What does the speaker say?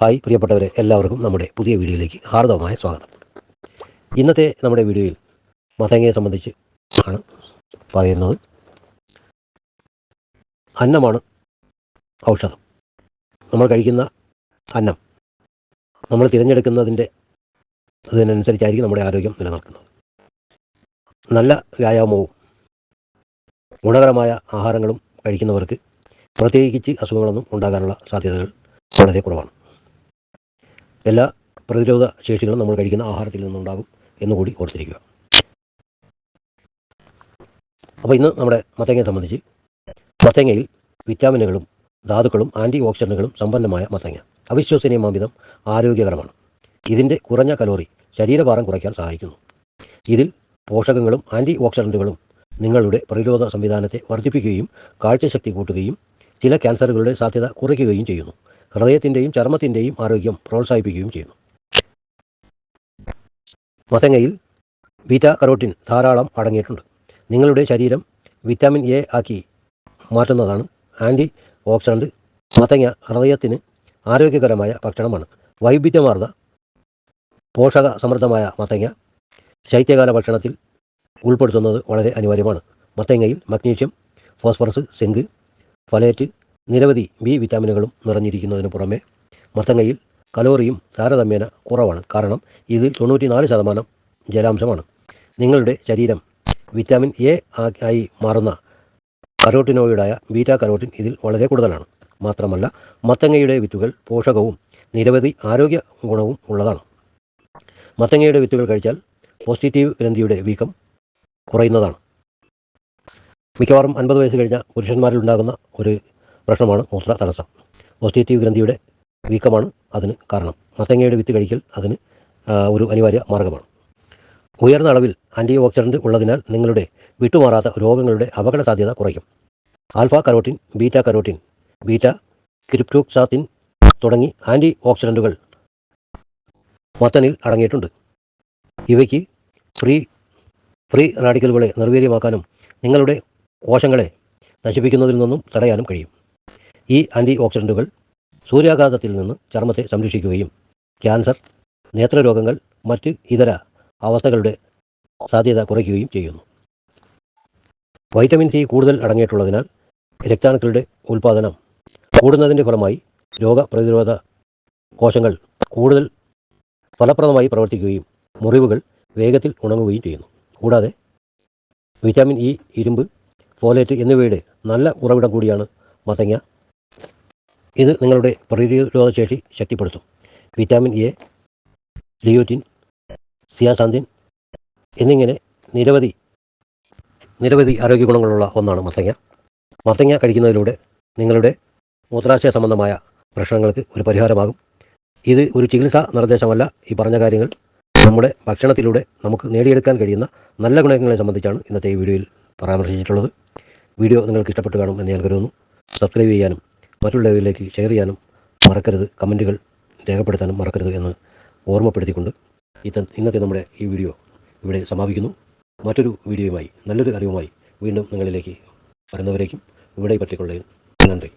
Hi പ്രിയപ്പെട്ടവരെ എല്ലാവർക്കും നമ്മുടെ പുതിയ വീഡിയോയിലേക്ക് ഹാർദവമായ സ്വാഗതം. ഇന്നത്തെ നമ്മുടെ വീഡിയോയിൽ മത്തങ്ങയെ സംബന്ധിച്ച് ആണ് പറയുന്നത്. അന്നമാണ് ഔഷധം. നമ്മൾ കഴിക്കുന്ന അന്നം നമ്മൾ തിരഞ്ഞെടുക്കുന്നതിന്റെ അതിനനുസരിച്ചായിരിക്കും നമ്മുടെ ആരോഗ്യം നിലനിൽക്കുന്നത്. നല്ല വ്യായാമവും ഗുണകരമായ ആഹാരങ്ങളും കഴിക്കുന്നവർക്ക് പ്രത്യേകിച്ച് അസുഖങ്ങളൊന്നും ഉണ്ടാകാനുള്ള സാധ്യതകൾ വളരെ കുറവാണ്. എല്ലാ പ്രതിരോധ ശേഷികളും നമ്മൾ കഴിക്കുന്ന ആഹാരത്തിൽ നിന്നുണ്ടാകും എന്നുകൂടി ഓർത്തിരിക്കുക. അപ്പോൾ ഇന്ന് നമ്മുടെ മത്തങ്ങയെ സംബന്ധിച്ച് മത്തങ്ങയിൽ വിറ്റാമിനുകളും ധാതുക്കളും ആന്റി ഓക്സിഡന്റുകളും സമ്പന്നമായ മത്തങ്ങ. അവിശ്വസനീയമാംവിധം ആരോഗ്യകരമാണ്. ഇതിന്റെ കുറഞ്ഞ കലോറി ശരീരഭാരം കുറയ്ക്കാൻ സഹായിക്കുന്നു. ഇതിൽ പോഷകങ്ങളും ആന്റി ഓക്സിഡന്റുകളും നിങ്ങളുടെ പ്രതിരോധ സംവിധാനത്തെ വർദ്ധിപ്പിക്കുകയും കാഴ്ചശക്തി കൂട്ടുകയും ചില ക്യാൻസറുകളുടെ സാധ്യത കുറയ്ക്കുകയും ചെയ്യുന്നു. ഹൃദയത്തിന്റെയും ചർമ്മത്തിന്റെയും ആരോഗ്യം പ്രോത്സാഹിപ്പിക്കുകയും ചെയ്യുന്നു. മത്തങ്ങയിൽ ബീറ്റ കരോട്ടിൻ ധാരാളം അടങ്ങിയിട്ടുണ്ട്. നിങ്ങളുടെ ശരീരം വിറ്റാമിൻ എ ആക്കി മാറ്റുന്നതാണ് ആന്റി ഓക്സിഡന്റ് മത്തങ്ങ ഹൃദയത്തിന് ആരോഗ്യകരമായ ഭക്ഷണമാണ്. വൈവിധ്യമാർന്ന പോഷക സമൃദ്ധമായ മത്തങ്ങ ശൈത്യകാല ഭക്ഷണത്തിൽ ഉൾപ്പെടുത്തുന്നത് വളരെ അനിവാര്യമാണ്. മത്തങ്ങയിൽ മഗ്നീഷ്യം ഫോസ്ഫറസ് സിങ്ക് ഫലേറ്റ് നിരവധി ബി വിറ്റാമിനുകളും നിറഞ്ഞിരിക്കുന്നതിന് പുറമെ മത്തങ്ങയിൽ കലോറിയും താരതമ്യേന കുറവാണ്. കാരണം ഇതിൽ തൊണ്ണൂറ്റിനാല് ശതമാനം ജലാംശമാണ്. നിങ്ങളുടെ ശരീരം വിറ്റാമിൻ എ ആയി മാറുന്ന കരോട്ടിനോയിഡായ ബീറ്റാ കരോട്ടിൻ ഇതിൽ വളരെ കൂടുതലാണ്. മാത്രമല്ല മത്തങ്ങയുടെ വിത്തുകൾ പോഷകവും നിരവധി ആരോഗ്യ ഗുണവും ഉള്ളതാണ്. മത്തങ്ങയുടെ വിത്തുകൾ കഴിച്ചാൽ പോസിറ്റീവ് ഗ്രന്ഥിയുടെ വീക്കം കുറയുന്നതാണ്. മിക്കവാറും അൻപത് വയസ്സ് കഴിഞ്ഞ പുരുഷന്മാരിൽ ഉണ്ടാകുന്ന ഒരു പ്രശ്നമാണ് മൂത്ര തടസ്സം. പോസിറ്റീവ് ഗ്രന്ഥിയുടെ വീക്കമാണ് അതിന് കാരണം. മത്തങ്ങയുടെ വിത്ത് കഴിക്കൽ അതിന് ഒരു അനിവാര്യ മാർഗമാണ്. ഉയർന്ന അളവിൽ ആന്റി ഓക്സിഡന്റ് ഉള്ളതിനാൽ നിങ്ങളുടെ വിട്ടുമാറാത്ത രോഗങ്ങളുടെ അപകട സാധ്യത കുറയ്ക്കും. Alpha carotene beta carotene beta cryptoxanthin തുടങ്ങി ആന്റി ഓക്സിഡന്റുകൾ മത്തനിൽ അടങ്ങിയിട്ടുണ്ട്. ഇവയ്ക്ക് ഫ്രീ ഫ്രീ റാഡിക്കലുകളെ നിർവീര്യമാക്കാനും നിങ്ങളുടെ കോശങ്ങളെ നശിപ്പിക്കുന്നതിൽ നിന്നും തടയാനും കഴിയും. ഈ ആന്റി ഓക്സിഡന്റുകൾ സൂര്യാഘാതത്തിൽ നിന്ന് ചർമ്മത്തെ സംരക്ഷിക്കുകയും ക്യാൻസർ നേത്രരോഗങ്ങൾ മറ്റ് ഇതര അവസ്ഥകളുടെ സാധ്യത കുറയ്ക്കുകയും ചെയ്യുന്നു. വൈറ്റമിൻ സി കൂടുതൽ അടങ്ങിയിട്ടുള്ളതിനാൽ രക്താണുക്കളുടെ ഉൽപ്പാദനം കൂടുന്നതിന്റെ ഫലമായി രോഗപ്രതിരോധ കോശങ്ങൾ കൂടുതൽ ഫലപ്രദമായി പ്രവർത്തിക്കുകയും മുറിവുകൾ വേഗത്തിൽ ഉണങ്ങുകയും ചെയ്യുന്നു. കൂടാതെ വിറ്റാമിൻ ഇ ഇരുമ്പ് ഫോലേറ്റ് എന്നിവയുടെ നല്ല ഉറവിടം കൂടിയാണ് മത്തങ്ങ. ഇത് നിങ്ങളുടെ പ്രതിരോധശേഷി ശക്തിപ്പെടുത്തും. വിറ്റാമിൻ എ ലിയോറ്റിൻ സിയാസാന്തിൻ എന്നിങ്ങനെ നിരവധി നിരവധി ആരോഗ്യ ഗുണങ്ങളുള്ള ഒന്നാണ് മത്തങ്ങ. മത്തങ്ങ കഴിക്കുന്നതിലൂടെ നിങ്ങളുടെ മൂത്രാശയ സംബന്ധമായ പ്രശ്നങ്ങൾക്ക് ഒരു പരിഹാരമാകും. ഇത് ഒരു ചികിത്സാ നിർദ്ദേശമല്ല. ഈ പറഞ്ഞ കാര്യങ്ങൾ നമ്മുടെ ഭക്ഷണത്തിലൂടെ നമുക്ക് നേടിയെടുക്കാൻ കഴിയുന്ന നല്ല ഗുണങ്ങളെ സംബന്ധിച്ചാണ് ഇന്നത്തെ ഈ വീഡിയോയിൽ പരാമർശിച്ചിട്ടുള്ളത്. വീഡിയോ നിങ്ങൾക്ക് ഇഷ്ടപ്പെട്ട് കാണും എന്ന് ഞാൻ കരുതുന്നു. സബ്സ്ക്രൈബ് ചെയ്യാനും മറ്റുള്ളവരിലേക്ക് ഷെയർ ചെയ്യാനും മറക്കരുത് കമന്റുകൾ രേഖപ്പെടുത്താനും മറക്കരുത് എന്ന് ഓർമ്മപ്പെടുത്തിക്കൊണ്ട് ഇന്നത്തെ നമ്മുടെ ഈ വീഡിയോ ഇവിടെ സമാപിക്കുന്നു. മറ്റൊരു വീഡിയോയുമായി നല്ലൊരു അറിവുമായി വീണ്ടും നിങ്ങളിലേക്ക് വരുന്നവരേക്കും ഇവിടെ പറ്റിക്കൊള്ളുകയും നന്ദി.